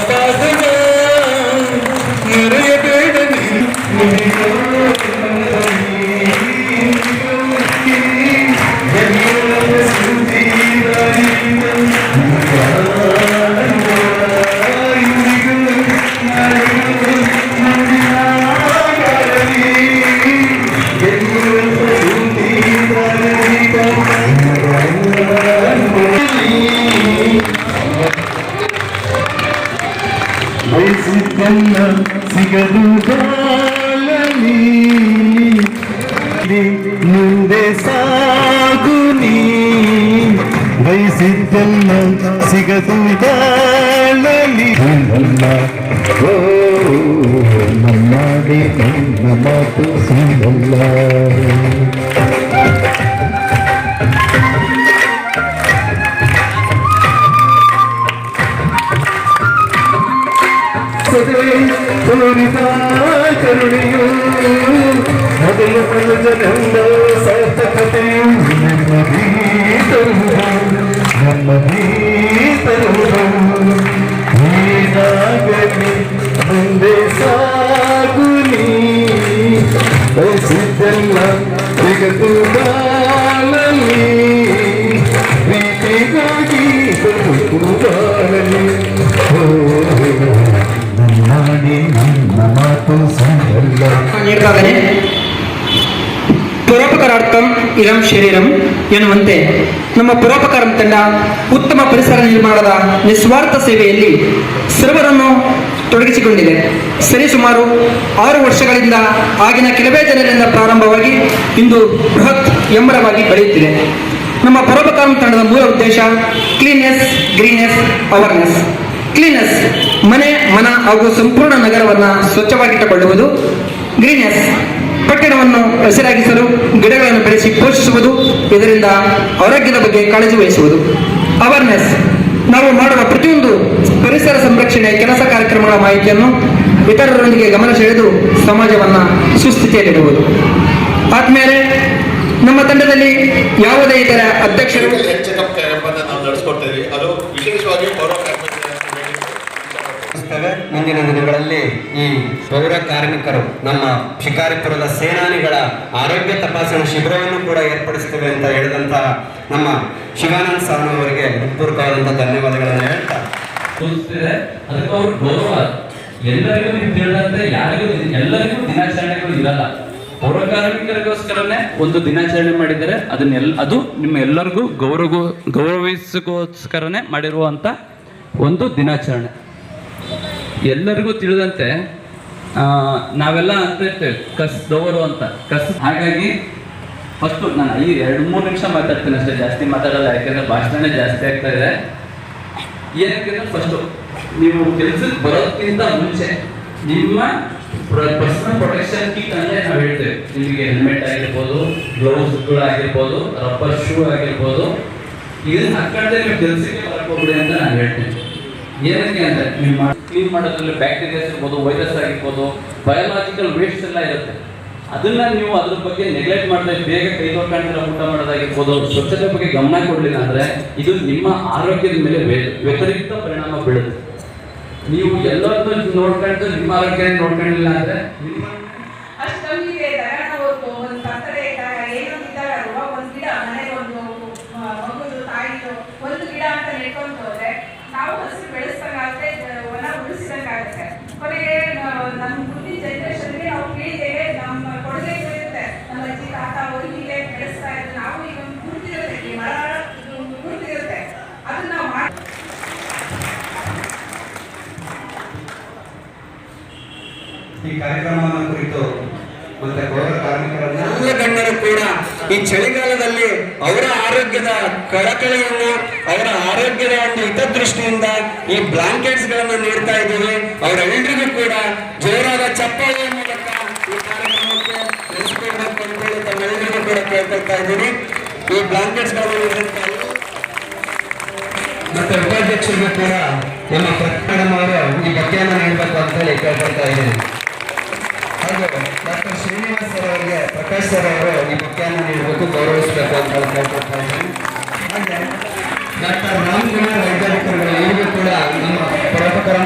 पद సిగదుగాలని ముందే సాగుని వైసిద్ధన్న సిగదుగాలని ఓ నమ్మాడి నమ్మ మాತು సింగల్లా ಕರುಣೆಯು ಮೊದಲು ಮನುಜನೆಲ್ಲ ಸಾರ್ಥಕತೆಯು ನೆಮ್ಮದಿ ತರುವುದು ನೆಮ್ಮದಿ ತರುವುದು ಏನಾಗಲಿ ಮುಂದೆ ಸಾಗುಲಿ ಬಯಸಿದ್ದೆಲ್ಲ ಸಿಗದು ಬಾಳಲಿ ಸಂಗಲ್ಲ ಇದ್ದಾನೆ ಪರೋಪಕಾರಾರ್ಥಂ ಇರಂ ಶರೀರಂ ಎನ್ನುವಂತೆ ನಮ್ಮ ಪರೋಪಕಾರ ತಂಡ ಉತ್ತಮ ಪರಿಸರ ನಿರ್ಮಾಣದ ನಿಸ್ವಾರ್ಥ ಸೇವೆಯಲ್ಲಿ ಸರ್ವರನ್ನು ತೊಡಗಿಸಿಕೊಂಡಿದೆ. ಸರಿಸುಮಾರು ಆರು ವರ್ಷಗಳಿಂದ ಆಗಿನ ಕೆಲವೇ ಜನರಿಂದ ಪ್ರಾರಂಭವಾಗಿ ಇಂದು ಬೃಹತ್ ಎಂಬರವಾಗಿ ಬೆಳೆಯುತ್ತಿದೆ. ನಮ್ಮ ಪರೋಪಕಾರಂ ತಂಡದ ಮೂಲ ಉದ್ದೇಶ ಕ್ಲೀನ್ನೆಸ್ ಗ್ರೀನೆಸ್ ಅವೇರ್ನೆಸ್. ಕ್ಲೀನೆಸ್ ಮನೆ, ಮನ ಹಾಗೂ ಸಂಪೂರ್ಣ ನಗರವನ್ನು ಸ್ವಚ್ಛವಾಗಿಟ್ಟುಕೊಳ್ಳುವುದು. ಗ್ರೀನೆಸ್ ಪಟ್ಟಣವನ್ನು ಹಸಿರಾಗಿಸಲು ಗಿಡಗಳನ್ನು ಬೆಳೆಸಿ ಪೋಷಿಸುವುದು, ಇದರಿಂದ ಆರೋಗ್ಯದ ಬಗ್ಗೆ ಕಾಳಜಿ ವಹಿಸುವುದು. ಅವೇರ್ನೆಸ್ ನಾವು ಮಾಡುವ ಪ್ರತಿಯೊಂದು ಪರಿಸರ ಸಂರಕ್ಷಣೆ ಕೆಲಸ ಕಾರ್ಯಕ್ರಮಗಳ ಮಾಹಿತಿಯನ್ನು ಇತರರೊಂದಿಗೆ ಗಮನ ಸೆಳೆದು ಸಮಾಜವನ್ನು ಸುಸ್ಥಿತಿಯಲ್ಲಿಡುವುದು. ಆದ್ಮೇಲೆ ನಮ್ಮ ತಂಡದಲ್ಲಿ ಯಾವುದೇ ಇತರ ಅಧ್ಯಕ್ಷರು ಮುಂದಿನ ದಿನಗಳಲ್ಲಿ ಈ ಪೌರ ಕಾರ್ಮಿಕರು, ನಮ್ಮ ಶಿಕಾರಿಪುರದ ಸೇನಾನಿಗಳ ಆರೋಗ್ಯ ತಪಾಸಣಾ ಶಿಬಿರವನ್ನು ಕೂಡ ಏರ್ಪಡಿಸ್ತೇವೆ ಅಂತ ಹೇಳಿದಂತಹ ನಮ್ಮ ಶಿವಾನಂದ ಸಾನು ಅವರಿಗೆ ಹೃತ್ಪೂರ್ವಕವಾದಂತಹ ಧನ್ಯವಾದಗಳನ್ನು ಹೇಳ್ತಾ. ಗೌರವ. ಎಲ್ಲರಿಗೂ ನೀವು ಹೇಳಿದಂತೆ ಯಾರಿಗೂ ಎಲ್ಲರಿಗೂ ದಿನಾಚರಣೆಗಳು ಇರಲ್ಲ. ಪೌರ ಕಾರ್ಮಿಕರಿಗೋಸ್ಕರನೇ ಒಂದು ದಿನಾಚರಣೆ ಮಾಡಿದರೆ ಅದನ್ನೆಲ್ಲ ಅದು ನಿಮ್ಮ ಎಲ್ಲರಿಗೂ ಗೌರವ ಗೌರವಿಸಿಗೋಸ್ಕರನೇ ಮಾಡಿರುವಂತ ಒಂದು ದಿನಾಚರಣೆ. ಎಲ್ಲರಿಗೂ ತಿಳಿದಂತೆ ನಾವೆಲ್ಲ ಅಂತ ಇರ್ತೇವೆ ಕಸ್ದವರು ಅಂತ, ಕಸ್. ಹಾಗಾಗಿ ಫಸ್ಟ್ ನಾನು ಈ ಎರಡು ಮೂರು ನಿಮಿಷ ಮಾತಾಡ್ತೀನಿ ಅಷ್ಟೇ, ಜಾಸ್ತಿ ಮಾತಾಡಲ್ಲ, ಯಾಕಂದ್ರೆ ಭಾಷಣನೇ ಜಾಸ್ತಿ ಆಗ್ತಾ ಇದೆ. ಏನಕ್ಕೆ ಫಸ್ಟ್ ನೀವು ಕೆಲಸಕ್ಕೆ ಬರೋದಕ್ಕಿಂತ ಮುಂಚೆ ನಿಮ್ಮ ಪರ್ಸನಲ್ ಪ್ರೊಟೆಕ್ಷನ್ ಕಿಟ್ ಅಂದ್ರೆ ನಾವು ಹೇಳ್ತೇವೆ. ನಿಮಗೆ ಹೆಲ್ಮೆಟ್ ಆಗಿರ್ಬೋದು ಗ್ಲೌಸ್ಗಳು ಆಗಿರ್ಬೋದು ರಬ್ಬರ್ ಶೂ ಆಗಿರ್ಬೋದು, ಇದನ್ನ ಹಾಕೊಂಡ್ರೆ ನೀವು ಕೆಲಸಕ್ಕೆ ಬರಕ್ ಅಂತ ನಾನು ಹೇಳ್ತೀನಿ. ಏನಕ್ಕೆ ಅಂದ್ರೆ ನೀವು ಕ್ಲೀನ್ ಮಾಡೋದ್ರಲ್ಲಿ ಬ್ಯಾಕ್ಟೀರಿಯಾಸ್ ಇರ್ಬೋದು ವೈರಸ್ ಆಗಿರ್ಬೋದು ಬಯೋಲಾಜಿಕಲ್ ವೇಸ್ಟ್ ಎಲ್ಲ ಇರುತ್ತೆ. ಅದನ್ನ ನೀವು ಅದ್ರ ಬಗ್ಗೆ ನೆಗ್ಲೆಕ್ಟ್ ಮಾಡಿದ್ರೆ ಬೇಗ ಕೈ ತೊಳ್ಕೊಂಡಿರೋ ಊಟ ಮಾಡೋದಾಗಿರ್ಬೋದು, ಸ್ವಚ್ಛತೆ ಬಗ್ಗೆ ಗಮನ ಕೊಡಲಿಲ್ಲ ಅಂದ್ರೆ ಇದು ನಿಮ್ಮ ಆರೋಗ್ಯದ ಮೇಲೆ ವ್ಯ- ವ್ಯತಿರಿಕ್ತ ಪರಿಣಾಮ ಬೀಳುತ್ತೆ. ನೀವು ಎಲ್ಲರನ್ನೂ ನೋಡ್ಕೊಂಡು ನಿಮ್ಮ ಆರೋಗ್ಯ ನೋಡ್ಕೊಂಡಿಲ್ಲ ಅಂದ್ರೆ ನಿಮ್ಮ ನಮ್ಮ ಮುಂದಿನ ಜನರೇಷನ್ಗೆ ನಾವು ಕೇಳಿದ್ದೇವೆ ನಮ್ಮ ಕೊಡುಗೆ ಇರುತ್ತೆ ನಮ್ಮ ಅಜ್ಜಿ ತಾತ ಅವರು ಹೀಗೆ ಬೆಳೆಸ್ತಾ ಇದ್ರು. ನಾವು ಈಗ ಒಂದು ಗುರುತಿರುತ್ತೆ ಈ ಮರ ಗುರುತಿರುತ್ತೆ ಅದನ್ನ ನಾವು ಮಾಡಿ ಈ ಕಾರ್ಯಕ್ರಮವನ್ನು ಕುರಿತು ಗಣ್ಯರು ಕೂಡ ಈ ಚಳಿಗಾಲದಲ್ಲಿ ಅವರ ಆರೋಗ್ಯದ ಕಳಕಳಿಯನ್ನು ಅವರ ಆರೋಗ್ಯದ ಒಂದು ಹಿತದೃಷ್ಟಿಯಿಂದ ಈ ಬ್ಲಾಂಕೆಟ್ಸ್ಗಳನ್ನು ನೀಡ್ತಾ ಇದ್ದೀವಿ. ಅವರೆಲ್ಲರಿಗೂ ಕೂಡ ಜೋರಾದ ಚಪ್ಪಾಳೆಯ ಮೂಲಕ ಈ ಕಾರ್ಯಕ್ರಮಕ್ಕೆ ನಡೆಸಿಕೊಡ್ಬೇಕು ಅಂತೇಳಿ ತಮ್ಮೆಲ್ಲರಿಗೂ ಕೂಡ ಕೇಳ್ಕೊಳ್ತಾ ಇದ್ದೀನಿ ಈ ಬ್ಲಾಂಕೆಟ್ಸ್ಗಳನ್ನು ನೀಡುತ್ತಾ. ಮತ್ತೆ ಉಪಾಧ್ಯಕ್ಷರಿಗೂ ಕೂಡ ನಮ್ಮ ಪ್ರಕರಣ ಅವರು ಈ ಬಗ್ಗೆ ನೀಡಬೇಕು ಅಂತ ಹೇಳಿ ಕೇಳ್ಕೊಳ್ತಾ ಇದ್ದೀನಿ ಹಾಗೆ ಡಾಕ್ಟರ್ ಶ್ರೀನಿವಾಸ್ ಸರ್ ಅವರಿಗೆ ಪ್ರಕಾಶ್ ಸರ್ ಅವರು ಈ ಬಗ್ಗೆಯನ್ನು ನೀಡಬೇಕು ಗೌರವಿಸಬೇಕು ಅಂತ ಕೇಳ್ಕೊಳ್ತಾ ಹಾಗೆ ಡಾಕ್ಟರ್ ರಾಮ್ಕುಮಾರ್ ವೈದ್ಯಾಧಿಕಾರಿಗಳು ಇವರಿಗೂ ಕೂಡ ನಮ್ಮ ಪರೋಪಕಾರ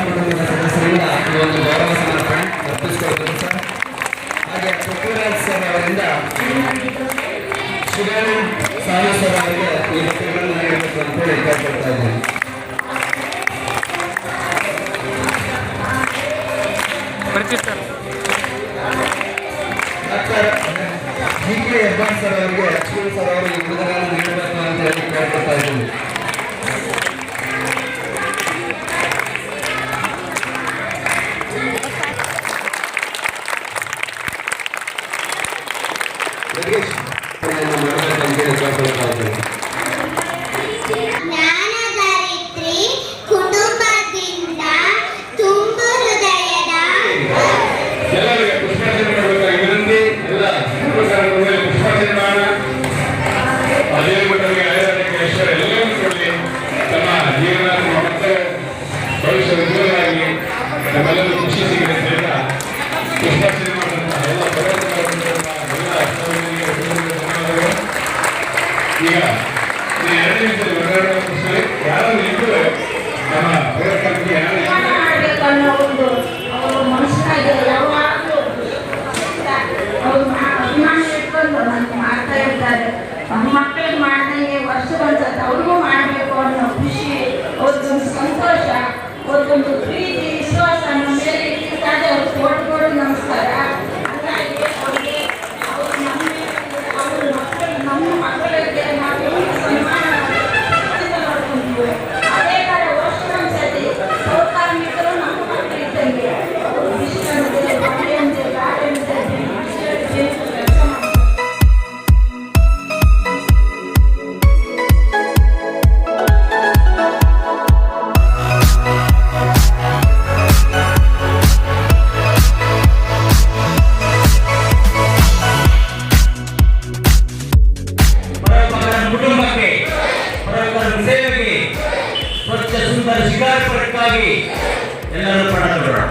ಒಂದು ಗೌರವ ಸಮರ್ಪಣೆ ಸರ್. ಹಾಗೆ ಸರ್ ಅವರಿಂದ ಶಿವಾನಂದ್ ಸರ್ ಅವರಿಗೆ ಈ sir G K Hebbal sir ಅವರಿಗೆ ಲಕ್ಷ್ಮಣ್ ಸರ್ ಅವರು ಈ ಬಿರುದನ್ನು ನೀಡಬೇಕು ಅಂತ ಹೇಳಿ ಕೇಳ್ಕೊತಾ ಇದ್ದೀನಿ Thank you. ಈಗ ಎರಡನೇ ವರ್ಷದಲ್ಲಿ ಯಾರು ಇದ್ರೆ ನಮ್ಮ ಪ್ರಯತ್ನಕ್ಕೆ ಯಾರು ಮಾಡ್ತಾ ಇರ್ತಾರೆ. ಮಕ್ಕಳಿಗೆ ಮಾಡ್ದಂಗೆ ವರ್ಷದೊಂದ್ಸತಿ ಅವ್ರಿಗೂ ಮಾಡಬೇಕು ಅನ್ನೋ ಖುಷಿ ಅವ್ರದ್ದೊಂದು ಸಂತೋಷ ಅವ್ರದ್ದೊಂದು ಪ್ರೀತಿ. ಶಿಕಾರಪುರಕ್ಕಾಗಿ ಎಲ್ಲರೂ ತೊಡೋಣ